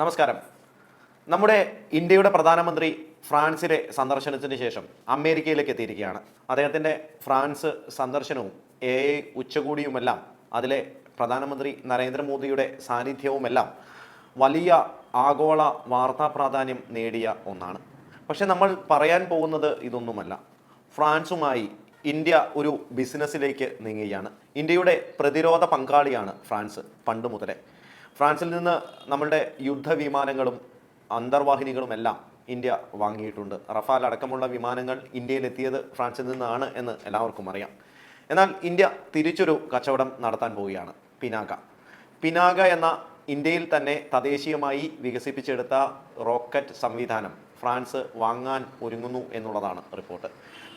നമസ്കാരം. നമ്മുടെ ഇന്ത്യയുടെ പ്രധാനമന്ത്രി ഫ്രാൻസിലെ സന്ദർശനത്തിന് ശേഷം അമേരിക്കയിലേക്ക് എത്തിയിരിക്കുകയാണ്. അദ്ദേഹത്തിന്റെ ഫ്രാൻസ് സന്ദർശനവും എ ഐ ഉച്ചകോടിയുമെല്ലാം അതിലെ പ്രധാനമന്ത്രി നരേന്ദ്രമോദിയുടെ സാന്നിധ്യവുമെല്ലാം വലിയ ആഗോള വാർത്താ പ്രാധാന്യം നേടിയ ഒന്നാണ്. പക്ഷെ നമ്മൾ പറയാൻ പോകുന്നത് ഇതൊന്നുമല്ല. ഫ്രാൻസുമായി ഇന്ത്യ ഒരു ബിസിനസ്സിലേക്ക് നീങ്ങുകയാണ്. ഇന്ത്യയുടെ പ്രതിരോധ പങ്കാളിയാണ് ഫ്രാൻസ് പണ്ട് മുതലേ. ഫ്രാൻസിൽ നിന്ന് നമ്മളുടെ യുദ്ധവിമാനങ്ങളും അന്തർവാഹിനികളും എല്ലാം ഇന്ത്യ വാങ്ങിയിട്ടുണ്ട്. റഫാൽ അടക്കമുള്ള വിമാനങ്ങൾ ഇന്ത്യയിലെത്തിയത് ഫ്രാൻസിൽ നിന്നാണ് എന്ന് എല്ലാവർക്കും അറിയാം. എന്നാൽ ഇന്ത്യ തിരിച്ചൊരു കച്ചവടം നടത്താൻ പോവുകയാണ്. പിനാക. പിനാക എന്ന ഇന്ത്യയിൽ തന്നെ തദ്ദേശീയമായി വികസിപ്പിച്ചെടുത്ത റോക്കറ്റ് സംവിധാനം ഫ്രാൻസ് വാങ്ങാൻ ഒരുങ്ങുന്നു എന്നുള്ളതാണ് റിപ്പോർട്ട്.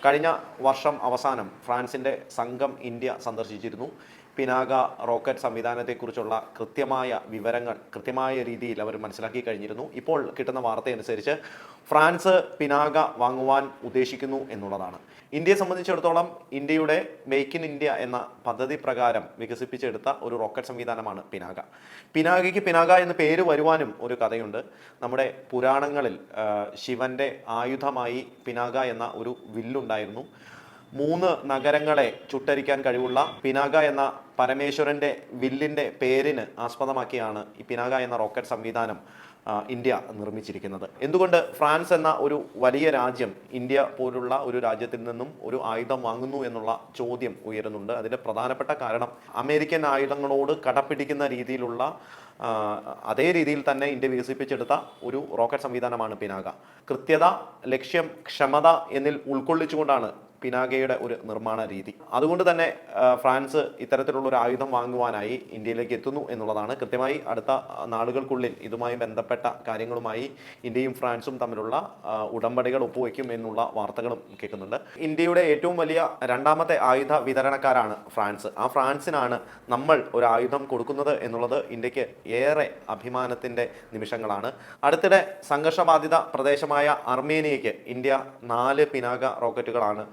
കഴിഞ്ഞ വർഷം അവസാനം ഫ്രാൻസിന്റെ സംഘം ഇന്ത്യ സന്ദർശിച്ചിരുന്നു. പിനാക റോക്കറ്റ് സംവിധാനത്തെക്കുറിച്ചുള്ള കൃത്യമായ വിവരങ്ങൾ കൃത്യമായ രീതിയിൽ അവർ മനസ്സിലാക്കി കഴിഞ്ഞിരുന്നു. ഇപ്പോൾ കിട്ടുന്ന വാർത്തയനുസരിച്ച് ഫ്രാൻസ് പിനാക വാങ്ങുവാൻ ഉദ്ദേശിക്കുന്നു എന്നുള്ളതാണ്. ഇന്ത്യയെ സംബന്ധിച്ചിടത്തോളം ഇന്ത്യയുടെ മേക്ക് ഇൻ ഇന്ത്യ എന്ന പദ്ധതി പ്രകാരം വികസിപ്പിച്ചെടുത്ത ഒരു റോക്കറ്റ് സംവിധാനമാണ് പിനാക പിനാകയ്ക്ക് പിനാക എന്ന് പേര് വരുവാനും ഒരു കഥയുണ്ട്. നമ്മുടെ പുരാണങ്ങളിൽ ശിവന്റെ ആയുധമായി പിനാക എന്ന ഒരു വില്ലുണ്ടായിരുന്നു. മൂന്ന് നഗരങ്ങളെ ചുട്ടരിക്കാൻ കഴിവുള്ള പിനാക എന്ന പരമേശ്വരന്റെ വില്ലിന്റെ പേരിന് ആസ്പദമാക്കിയാണ് ഈ പിനാക എന്ന റോക്കറ്റ് സംവിധാനം. ഇന്ത്യ നിർമ്മിച്ചിരിക്കുന്നത്. എന്തുകൊണ്ട് ഫ്രാൻസ് എന്ന ഒരു വലിയ രാജ്യം ഇന്ത്യ പോലുള്ള ഒരു രാജ്യത്തിൽ നിന്നും ഒരു ആയുധം വാങ്ങുന്നു എന്നുള്ള ചോദ്യം ഉയരുന്നുണ്ട്. അതിന്റെ പ്രധാനപ്പെട്ട കാരണം അമേരിക്കൻ ആയുധങ്ങളോട് കടപ്പിടിക്കുന്ന രീതിയിലുള്ള അതേ രീതിയിൽ തന്നെ ഇന്ത്യ വികസിപ്പിച്ചെടുത്ത ഒരു റോക്കറ്റ് സംവിധാനമാണ് പിനാക. കൃത്യത ലക്ഷ്യം ക്ഷമത എന്നിൽ ഉൾക്കൊള്ളിച്ചുകൊണ്ടാണ് പിനാകയുടെ ഒരു നിർമ്മാണ രീതി. അതുകൊണ്ട് തന്നെ ഫ്രാൻസ് ഇത്തരത്തിലുള്ള ഒരു ആയുധം വാങ്ങുവാനായി ഇന്ത്യയിലേക്ക് എത്തുന്നു എന്നുള്ളതാണ്. കൃത്യമായി അടുത്ത നാളുകൾക്കുള്ളിൽ ഇതുമായി ബന്ധപ്പെട്ട കാര്യങ്ങളുമായി ഇന്ത്യയും ഫ്രാൻസും തമ്മിലുള്ള ഉടമ്പടികൾ ഒപ്പുവെക്കും എന്നുള്ള വാർത്തകളും കേൾക്കുന്നുണ്ട്. ഇന്ത്യയുടെ ഏറ്റവും വലിയ രണ്ടാമത്തെ ആയുധ വിതരണക്കാരാണ് ഫ്രാൻസ്. ആ ഫ്രാൻസിനാണ് നമ്മൾ ഒരു ആയുധം കൊടുക്കുന്നത് എന്നുള്ളത് ഇന്ത്യയ്ക്ക് ഏറെ അഭിമാനത്തിന്റെ നിമിഷങ്ങളാണ്. അടുത്തിടെ സംഘർഷബാധിത പ്രദേശമായ അർമേനിയയ്ക്ക് ഇന്ത്യ നാല് പിനാക റോക്കറ്റുകളാണ്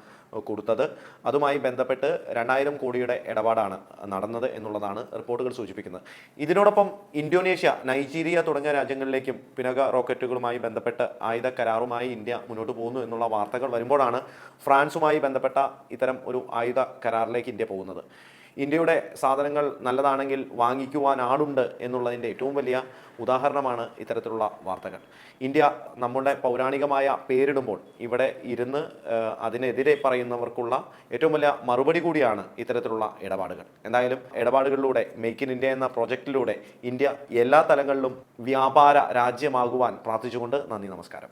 കൊടുത്തത്. അതുമായി ബന്ധപ്പെട്ട് രണ്ടായിരം കോടിയുടെ ഇടപാടാണ് നടന്നത് എന്നുള്ളതാണ് റിപ്പോർട്ടുകൾ സൂചിപ്പിക്കുന്നത്. ഇതിനോടൊപ്പം ഇന്തോനേഷ്യ നൈജീരിയ തുടങ്ങിയ രാജ്യങ്ങളിലേക്കും പിനക റോക്കറ്റുകളുമായി ബന്ധപ്പെട്ട് ആയുധ കരാറുമായി ഇന്ത്യ മുന്നോട്ട് പോകുന്നു എന്നുള്ള വാർത്തകൾ വരുമ്പോഴാണ് ഫ്രാൻസുമായി ബന്ധപ്പെട്ട ഇത്തരം ഒരു ആയുധ കരാറിലേക്ക് ഇന്ത്യ പോകുന്നത്. ഇന്ത്യയുടെ സാധനങ്ങൾ നല്ലതാണെങ്കിൽ വാങ്ങിക്കുവാൻ ആളുണ്ട് എന്നുള്ളതിന്റെ ഏറ്റവും വലിയ ഉദാഹരണമാണ് ഇത്തരത്തിലുള്ള വാർത്തകൾ. ഇന്ത്യ നമ്മുടെ പൗരാണികമായ പേരിടുമ്പോൾ ഇവിടെ ഇരുന്ന് അതിനെതിരെ പറയുന്നവർക്കുള്ള ഏറ്റവും വലിയ മറുപടി കൂടിയാണ് ഇത്തരത്തിലുള്ള ഇടപാടുകൾ. എന്തായാലും ഇടപാടുകളിലൂടെ മേക്ക് ഇൻ ഇന്ത്യ എന്ന പ്രോജക്റ്റിലൂടെ ഇന്ത്യ എല്ലാ തലങ്ങളിലും വ്യാപാര രാജ്യമാകുവാൻ പ്രാർത്ഥിച്ചുകൊണ്ട് നന്ദി നമസ്കാരം.